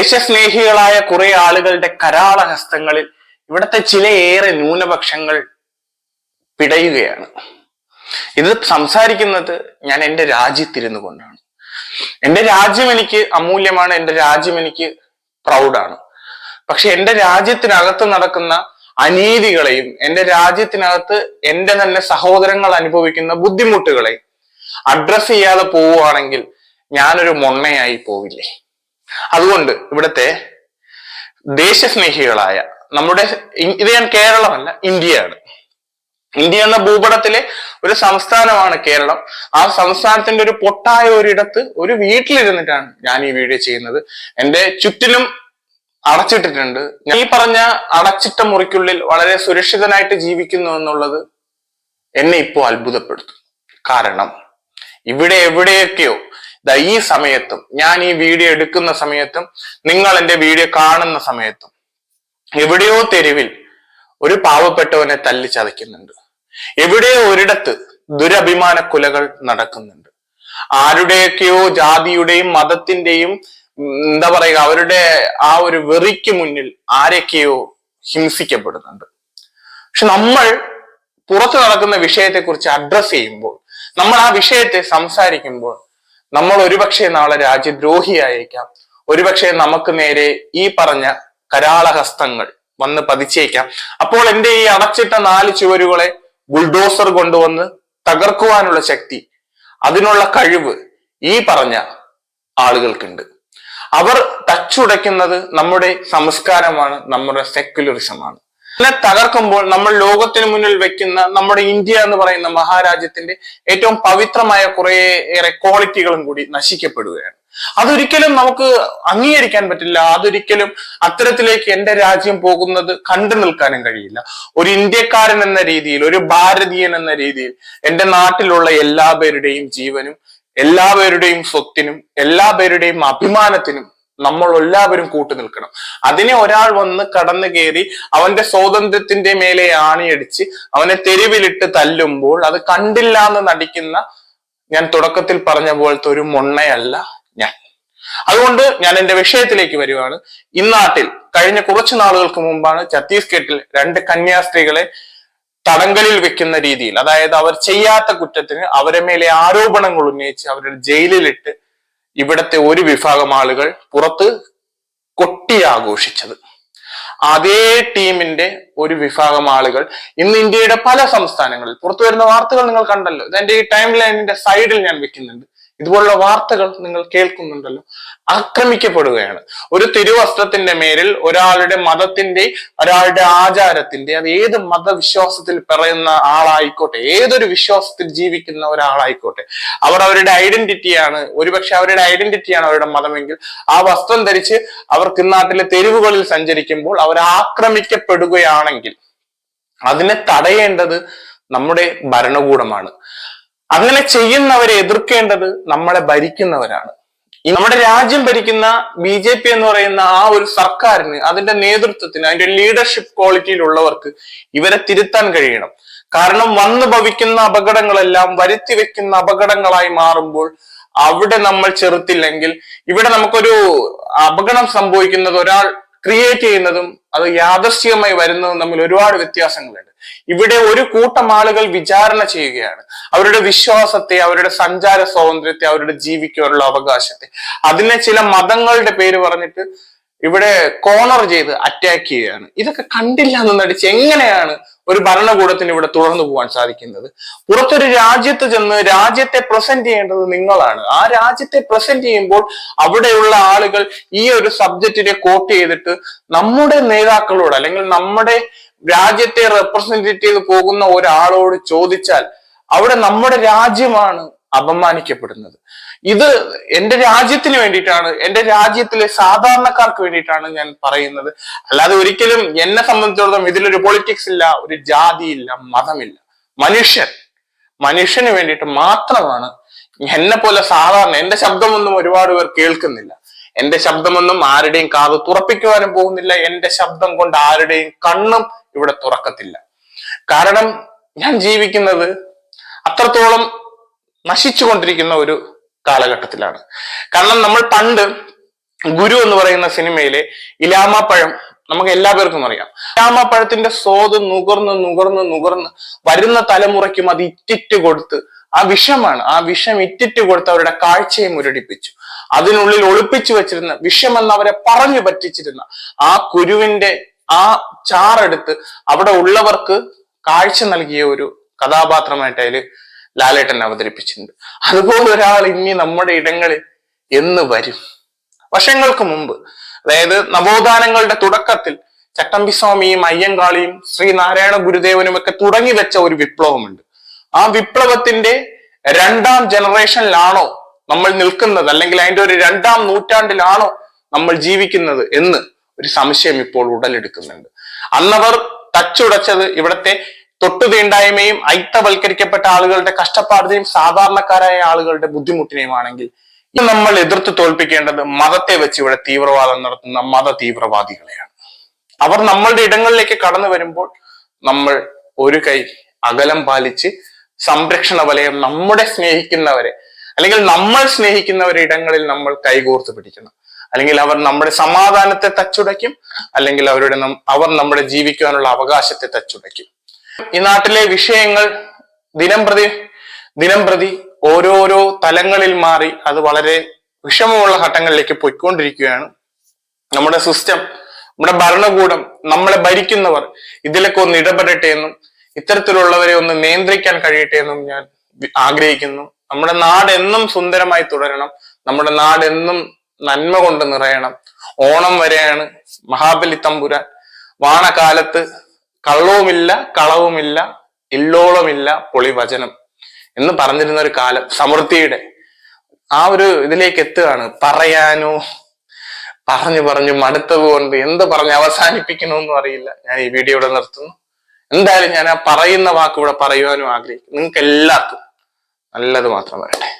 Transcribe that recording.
ദേശസ്നേഹികളായ കുറെ ആളുകളുടെ കരാള ഹസ്തങ്ങളിൽ ഇവിടുത്തെ ചിലയേറെ ന്യൂനപക്ഷങ്ങൾ പിടയുകയാണ്. ഇത് സംസാരിക്കുന്നത് ഞാൻ എന്റെ രാജ്യത്തിരുന്നു കൊണ്ടാണ്. എന്റെ രാജ്യം എനിക്ക് അമൂല്യമാണ് എന്റെ രാജ്യം എനിക്ക് പ്രൗഡാണ്. പക്ഷെ എന്റെ രാജ്യത്തിനകത്ത് നടക്കുന്ന അനീതികളെയും എന്റെ രാജ്യത്തിനകത്ത് എന്റെ തന്നെ സഹോദരങ്ങൾ അനുഭവിക്കുന്ന ബുദ്ധിമുട്ടുകളെ അഡ്രസ് ചെയ്യാതെ പോവുകയാണെങ്കിൽ ഞാനൊരു മൊണ്ണയായി പോവില്ലേ? അതുകൊണ്ട് ഇവിടുത്തെ ദേശസ്നേഹികളായ നമ്മുടെ ഇത് ഞാൻ കേരളമല്ല ഇന്ത്യയാണ്. ഇന്ത്യ എന്ന ഭൂപടത്തിലെ ഒരു സംസ്ഥാനമാണ് കേരളം. ആ സംസ്ഥാനത്തിന്റെ ഒരു പൊട്ടായ ഒരിടത്ത് ഒരു വീട്ടിലിരുന്നിട്ടാണ് ഞാൻ ഈ വീഡിയോ ചെയ്യുന്നത്. എന്റെ ചുറ്റിലും അടച്ചിട്ടിട്ടുണ്ട്. ഞാൻ ഈ പറഞ്ഞ അടച്ചിട്ട മുറിക്കുള്ളിൽ വളരെ സുരക്ഷിതനായിട്ട് ജീവിക്കുന്നു എന്നുള്ളത് എന്നെ ഇപ്പോൾ അത്ഭുതപ്പെടുത്തും. കാരണം ഇവിടെ എവിടെയൊക്കെയോ ഈ സമയത്തും ഞാൻ ഈ വീഡിയോ എടുക്കുന്ന സമയത്തും നിങ്ങൾ എന്റെ വീഡിയോ കാണുന്ന സമയത്തും എവിടെയോ തെരുവിൽ ഒരു പാവപ്പെട്ടവനെ തല്ലി ചതയ്ക്കുന്നുണ്ട് എവിടെയോ ഒരിടത്ത് ദുരഭിമാന കുലകൾ നടക്കുന്നുണ്ട്. ആരുടെയൊക്കെയോ ജാതിയുടെയും മതത്തിന്റെയും എന്താ പറയുക അവരുടെ ആ ഒരു വെറിക്ക് മുന്നിൽ ആരൊക്കെയോ ഹിംസിക്കപ്പെടുന്നുണ്ട്. പക്ഷെ നമ്മൾ പുറത്തു നടക്കുന്ന വിഷയത്തെക്കുറിച്ച് അഡ്രസ് ചെയ്യുമ്പോൾ നമ്മൾ ആ വിഷയത്തെ സംസാരിക്കുമ്പോൾ നമ്മൾ ഒരുപക്ഷെ നാളെ രാജ്യദ്രോഹിയായേക്കാം. ഒരുപക്ഷെ നമുക്ക് നേരെ ഈ പറഞ്ഞ കരാളഹസ്തങ്ങൾ വന്ന് പതിച്ചേക്കാം. അപ്പോൾ എന്റെ ഈ അടച്ചിട്ട നാല് ചുവരുകളെ ബുൾഡോസർ കൊണ്ടുവന്ന് തകർക്കുവാനുള്ള ശക്തി അതിനുള്ള കഴിവ് ഈ പറഞ്ഞ ആളുകൾക്കുണ്ട്. അവർ തച്ചുടയ്ക്കുന്നത് നമ്മുടെ സംസ്കാരമാണ് നമ്മുടെ സെക്യുലറിസമാണ് അതിനെ തകർക്കുമ്പോൾ നമ്മൾ ലോകത്തിന് മുന്നിൽ വെക്കുന്ന നമ്മുടെ ഇന്ത്യ എന്ന് പറയുന്ന മഹാരാജ്യത്തിന്റെ ഏറ്റവും പവിത്രമായ കുറേയേറെ ക്വാളിറ്റികളും കൂടി നശിക്കപ്പെടുകയാണ്. അതൊരിക്കലും നമുക്ക് അംഗീകരിക്കാൻ പറ്റില്ല. അതൊരിക്കലും അത്തരത്തിലേക്ക് എന്റെ രാജ്യം പോകുന്നത് കണ്ടു നിൽക്കാനും കഴിയില്ല. ഒരു ഇന്ത്യക്കാരൻ എന്ന രീതിയിൽ ഒരു ഭാരതീയൻ എന്ന രീതിയിൽ എന്റെ നാട്ടിലുള്ള എല്ലാ പേരുടെയും ജീവനും എല്ലാവരുടെയും സ്വത്തിനും എല്ലാ പേരുടെയും അഭിമാനത്തിനും നമ്മൾ എല്ലാവരും കൂട്ടു നിൽക്കണം. അതിനെ ഒരാൾ വന്ന് കടന്നു കയറി അവന്റെ സ്വാതന്ത്ര്യത്തിന്റെ മേലെ ആണിയടിച്ച് അവനെ തെരുവിലിട്ട് തല്ലുമ്പോൾ അത് കണ്ടില്ല എന്ന് നടിക്കുന്ന ഞാൻ തുടക്കത്തിൽ പറഞ്ഞ പോലത്തെ ഒരു മൊണ്ണയല്ല ഞാൻ. അതുകൊണ്ട് ഞാൻ എന്റെ വിഷയത്തിലേക്ക് വരുവാണ്. ഇന്നാട്ടിൽ കഴിഞ്ഞ കുറച്ച് നാളുകൾക്ക് മുമ്പാണ് ഛത്തീസ്ഗഡിൽ രണ്ട് കന്യാസ്ത്രീകളെ തടങ്കലിൽ വെക്കുന്ന രീതിയിൽ അതായത് അവർ ചെയ്യാത്ത കുറ്റത്തിന് അവരെ മേലെ ആരോപണങ്ങൾ ഉന്നയിച്ച് അവരുടെ ജയിലിലിട്ട് ഇവിടത്തെ ഒരു വിഭാഗം ആളുകൾ പുറത്ത് കൊട്ടി ആഘോഷിച്ചത് അതേ ടീമിന്റെ ഒരു വിഭാഗം ആളുകൾ ഇന്ന് ഇന്ത്യയുടെ പല സംസ്ഥാനങ്ങളിൽ പുറത്തു വരുന്ന വാർത്തകൾ നിങ്ങൾ കണ്ടല്ലോ. ഇത് എന്റെ ഈ ടൈം ലൈനിന്റെ സൈഡിൽ ഞാൻ വെക്കുന്നുണ്ട്. ഇതുപോലുള്ള വാർത്തകൾ നിങ്ങൾ കേൾക്കുന്നുണ്ടല്ലോ. ആക്രമിക്കപ്പെടുകയാണ്. ഒരു തിരുവസ്ത്രത്തിന്റെ മേലിൽ ഒരാളുടെ മതത്തിന്റെ ഒരാളുടെ ആചാരത്തിന്റെ അത് ഏത് മതവിശ്വാസത്തിൽ പറയുന്ന ആളായിക്കോട്ടെ ഏതൊരു വിശ്വാസത്തിൽ ജീവിക്കുന്ന ഒരാളായിക്കോട്ടെ അവർ അവരുടെ ഐഡന്റിറ്റിയാണ് ഒരുപക്ഷെ അവരുടെ ഐഡന്റിറ്റിയാണ് അവരുടെ മതമെങ്കിൽ ആ വസ്ത്രം ധരിച്ച് അവർക്ക് നാട്ടിലെ തെരുവുകളിൽ സഞ്ചരിക്കുമ്പോൾ അവർ ആക്രമിക്കപ്പെടുകയാണെങ്കിൽ അതിനെ തടയേണ്ടത് നമ്മുടെ ഭരണകൂടമാണ്. അങ്ങനെ ചെയ്യുന്നവരെ എതിർക്കേണ്ടത് നമ്മളെ ഭരിക്കുന്നവരാണ്. നമ്മുടെ രാജ്യം ഭരിക്കുന്ന ബി ജെ പി എന്ന് പറയുന്ന ആ ഒരു സർക്കാരിന് അതിന്റെ നേതൃത്വത്തിന് അതിന്റെ ലീഡർഷിപ്പ് ക്വാളിറ്റിയിലുള്ളവർക്ക് ഇവരെ തിരുത്താൻ കഴിയണം. കാരണം വന്നു ഭവിക്കുന്ന അപകടങ്ങളെല്ലാം വരുത്തി വെക്കുന്ന അപകടങ്ങളായി മാറുമ്പോൾ അവിടെ നമ്മൾ ചെറുത്തില്ലെങ്കിൽ ഇവിടെ നമുക്കൊരു അപകടം സംഭവിക്കുന്നത് ഒരാൾ ക്രിയേറ്റ് ചെയ്യുന്നതും അത് യാദർശികമായി വരുന്നതും തമ്മിൽ ഒരുപാട് വ്യത്യാസങ്ങളുണ്ട്. ഇവിടെ ഒരു കൂട്ടം ആളുകൾ വിചാരണ ചെയ്യുകയാണ്. അവരുടെ വിശ്വാസത്തെ അവരുടെ സഞ്ചാര സ്വാതന്ത്ര്യത്തെ അവരുടെ ജീവിക്കാനുള്ള അവകാശത്തെ. അതിനെ ചില മതങ്ങളുടെ പേര് പറഞ്ഞിട്ട് ഇവിടെ കോണർ ചെയ്ത് അറ്റാക്ക് ചെയ്യുകയാണ്. ഇതൊക്കെ കണ്ടില്ല എന്ന് നടിച്ച് എങ്ങനെയാണ് ഒരു ഭരണകൂടത്തിന് ഇവിടെ തുടർന്നു പോകാൻ സാധിക്കുന്നത്. പുറത്തൊരു രാജ്യത്ത് ചെന്ന് രാജ്യത്തെ പ്രസന്റ് ചെയ്യേണ്ടത് നിങ്ങളാണ്. ആ രാജ്യത്തെ പ്രസന്റ് ചെയ്യുമ്പോൾ അവിടെയുള്ള ആളുകൾ ഈ ഒരു സബ്ജക്റ്റിനെ കോട്ട് ചെയ്തിട്ട് നമ്മുടെ നേതാക്കളോട് അല്ലെങ്കിൽ നമ്മുടെ രാജ്യത്തെ റെപ്രസെന്റ് ചെയ്ത് പോകുന്ന ഒരാളോട് ചോദിച്ചാൽ അവിടെ നമ്മുടെ രാജ്യമാണ് അപമാനിക്കപ്പെടുന്നത്. ഇത് എന്റെ രാജ്യത്തിന് വേണ്ടിയിട്ടാണ് എന്റെ രാജ്യത്തിലെ സാധാരണക്കാർക്ക് വേണ്ടിയിട്ടാണ് ഞാൻ പറയുന്നത്. അല്ലാതെ ഒരിക്കലും എന്നെ സംബന്ധിച്ചിടത്തോളം ഇതിലൊരു പൊളിറ്റിക്സ് ഇല്ല ഒരു ജാതിയില്ല മതമില്ല. മനുഷ്യൻ മനുഷ്യന് വേണ്ടിയിട്ട് മാത്രമാണ് എന്നെ പോലെ സാധാരണ എന്റെ ശബ്ദമൊന്നും ഒരുപാട് പേർ കേൾക്കുന്നില്ല. എന്റെ ശബ്ദമൊന്നും ആരുടെയും കാത് തുറപ്പിക്കുവാനും പോകുന്നില്ല. എന്റെ ശബ്ദം കൊണ്ട് ആരുടെയും കണ്ണും ഇവിടെ തുറക്കത്തില്ല. കാരണം ഞാൻ ജീവിക്കുന്നത് അത്രത്തോളം നശിച്ചുകൊണ്ടിരിക്കുന്ന ഒരു കാലഘട്ടത്തിലാണ്. കാരണം നമ്മൾ പണ്ട് ഗുരു എന്ന് പറയുന്ന സിനിമയിലെ ഇലാമാപ്പഴം നമുക്ക് എല്ലാവർക്കും അറിയാം. ഇലാമാപ്പഴത്തിന്റെ സ്വാദ് നുകർന്ന് നുകർന്ന് നുകർന്ന് വരുന്ന തലമുറയ്ക്കും അത് ഇറ്റിറ്റ് കൊടുത്ത് ആ വിഷമാണ്. ആ വിഷം ഇറ്റിറ്റ് കൊടുത്ത് അവരുടെ കാഴ്ചയെ മുരടിപ്പിച്ചു. അതിനുള്ളിൽ ഒളിപ്പിച്ചു വെച്ചിരുന്ന വിഷമെന്ന് അവരെ പറഞ്ഞു പറ്റിച്ചിരുന്ന ആ കുരുവിന്റെ ആ ചാറെടുത്ത് അവിടെ ഉള്ളവർക്ക് കാഴ്ച നൽകിയ ഒരു കഥാപാത്രമായിട്ട് അതിൽ ലാലേട്ടൻ അവതരിപ്പിച്ചിട്ടുണ്ട്. അതുപോലെ ഒരാൾ ഇനി നമ്മുടെ ഇടങ്ങളിൽ എന്ന് വരും. വർഷങ്ങൾക്ക് മുമ്പ് അതായത് നവോത്ഥാനങ്ങളുടെ തുടക്കത്തിൽ ചട്ടമ്പിസ്വാമിയും അയ്യങ്കാളിയും ശ്രീനാരായണ ഗുരുദേവനും ഒക്കെ തുടങ്ങി വെച്ച ഒരു വിപ്ലവമുണ്ട്. ആ വിപ്ലവത്തിന്റെ രണ്ടാം ജനറേഷനിലാണോ നമ്മൾ നിൽക്കുന്നത്? അല്ലെങ്കിൽ അതിന്റെ ഒരു രണ്ടാം നൂറ്റാണ്ടിലാണോ നമ്മൾ ജീവിക്കുന്നത് എന്ന് ഒരു സംശയം ഇപ്പോൾ ഉടലെടുക്കുന്നുണ്ട്. അന്നവർ തച്ചുടച്ചത് ഇവിടത്തെ തൊട്ടുതീണ്ടായ്മയും അയിത്തവൽക്കരിക്കപ്പെട്ട ആളുകളുടെ കഷ്ടപ്പാടിനെയും സാധാരണക്കാരായ ആളുകളുടെ ബുദ്ധിമുട്ടിനെയുമാണെങ്കിൽ ഇത് നമ്മൾ എതിർത്ത് തോൽപ്പിക്കേണ്ടത് മതത്തെ വെച്ച് ഇവിടെ തീവ്രവാദം നടത്തുന്ന മത തീവ്രവാദികളെയാണ് അവർ നമ്മളുടെ ഇടങ്ങളിലേക്ക് കടന്നു വരുമ്പോൾ നമ്മൾ ഒരു കൈ അകലം പാലിച്ച് സംരക്ഷണ വലയം നമ്മുടെ സ്നേഹിക്കുന്നവരെ അല്ലെങ്കിൽ നമ്മൾ സ്നേഹിക്കുന്നവരെ ഇടങ്ങളിൽ നമ്മൾ കൈകോർത്ത് പിടിക്കണം. അല്ലെങ്കിൽ അവർ നമ്മുടെ സമാധാനത്തെ തച്ചുടയ്ക്കും അല്ലെങ്കിൽ അവരുടെ അവർ നമ്മുടെ ജീവിക്കാനുള്ള അവകാശത്തെ തച്ചുടയ്ക്കും. ഈ നാട്ടിലെ വിഷയങ്ങൾ ദിനം പ്രതി ദിനം പ്രതി ഓരോരോ തലങ്ങളിൽ മാറി അത് വളരെ വിഷമമുള്ള ഘട്ടങ്ങളിലേക്ക് പോയിക്കൊണ്ടിരിക്കുകയാണ്. നമ്മുടെ സിസ്റ്റം നമ്മുടെ ഭരണകൂടം നമ്മളെ ഭരിക്കുന്നവർ ഇതിലൊക്കെ ഒന്ന് ഇടപെടട്ടെ എന്നും ഇത്തരത്തിലുള്ളവരെ ഒന്ന് നിയന്ത്രിക്കാൻ കഴിയട്ടെ എന്നും ഞാൻ ആഗ്രഹിക്കുന്നു. നമ്മുടെ നാട് എന്നും സുന്ദരമായി തുടരണം. നമ്മുടെ നാട് എന്നും നന്മ കൊണ്ട് നിറയണം. ഓണം വരെയാണ് മഹാബലി തമ്പുരാൻ വാണകാലത്ത് കള്ളവുമില്ല കളവുമില്ല ഇല്ലോളമില്ല പൊളിവചനം എന്ന് പറഞ്ഞിരുന്ന ഒരു കാലം സമൃദ്ധിയുടെ. ആ ഒരു ഇതിലേക്ക് എത്തുകയാണ്. പറയാനോ പറഞ്ഞു പറഞ്ഞു മടുത്തത് കൊണ്ട് എന്ത് പറഞ്ഞ് അവസാനിപ്പിക്കണമെന്നും അറിയില്ല. ഞാൻ ഈ വീഡിയോ ഇവിടെ നിർത്തുന്നു. എന്തായാലും ഞാൻ ആ പറയുന്ന വാക്ക് ഇവിടെ പറയുവാനും ആഗ്രഹിക്കുന്നു. നിങ്ങൾക്ക് എല്ലാവർക്കും നല്ലത് മാത്രം വരട്ടെ.